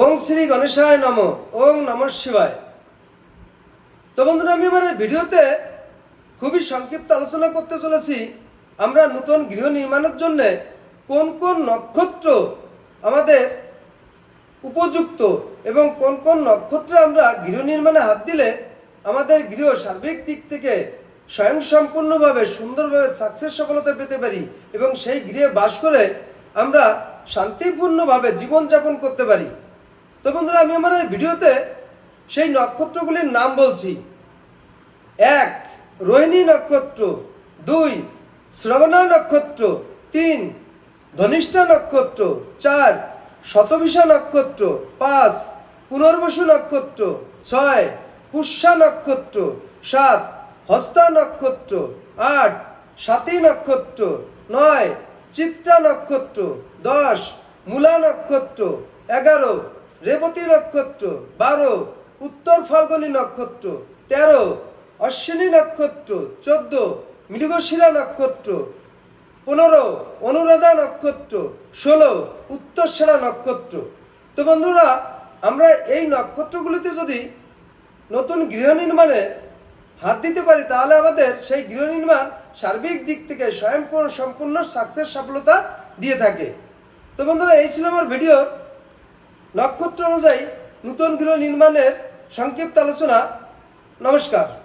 ওং শ্রী গণেশায় নম, ওং নম শিবায়। তো বন্ধুরা, আমি আমার ভিডিওতে খুবই সংক্ষিপ্ত আলোচনা করতে চলেছি। আমরা নতুন গৃহ নির্মাণের জন্যে কোন কোন নক্ষত্র আমাদের উপযুক্ত এবং কোন কোন নক্ষত্রে আমরা গৃহ নির্মাণে হাত দিলে আমাদের গৃহ সার্বিক দিক থেকে স্বয়ংসম্পূর্ণভাবে, সুন্দরভাবে সাকসেস সফলতা পেতে পারি এবং সেই গৃহে বাস করে আমরা শান্তিপূর্ণভাবে জীবনযাপন করতে পারি। তো বন্ধুরা, আমি আমার এই ভিডিওতে সেই নক্ষত্রগুলির নাম বলছি। এক, রোহিণী নক্ষত্র। দুই, শ্রবণা নক্ষত্র। তিন, ধনিষ্ঠা নক্ষত্র। চার শতবিশা নক্ষত্র। পাঁচ, পুনর্বসু নক্ষত্র। ছয়, পুষ্যা নক্ষত্র। সাত, হস্তা নক্ষত্র। আট, সাতী নক্ষত্র। নয়, চিত্রা নক্ষত্র। দশ, মূলা নক্ষত্র। এগারো রেবতী নক্ষত্র, বারো, উত্তর ফাল্গুনী নক্ষত্র, তেরো, অশ্বিনী নক্ষত্র, চোদ্দ, মৃগশিরা নক্ষত্র, পনেরো, অনুরাধা নক্ষত্র, ষোলো, উত্তরসেরা নক্ষত্র। তো বন্ধুরা, আমরা এই নক্ষত্রগুলিতে যদি নতুন গৃহ নির্মাণে হাত দিতে পারি, তাহলে আমাদের সেই গৃহ নির্মাণ সার্বিক দিক থেকে স্বয়ং সম্পূর্ণ সাকসেস সফলতা দিয়ে থাকে। তো বন্ধুরা, এই ছিল আমার ভিডিও নক্ষত্র অনুযায়ী নূতন গৃহ নির্মাণের সংক্ষিপ্ত আলোচনা। নমস্কার।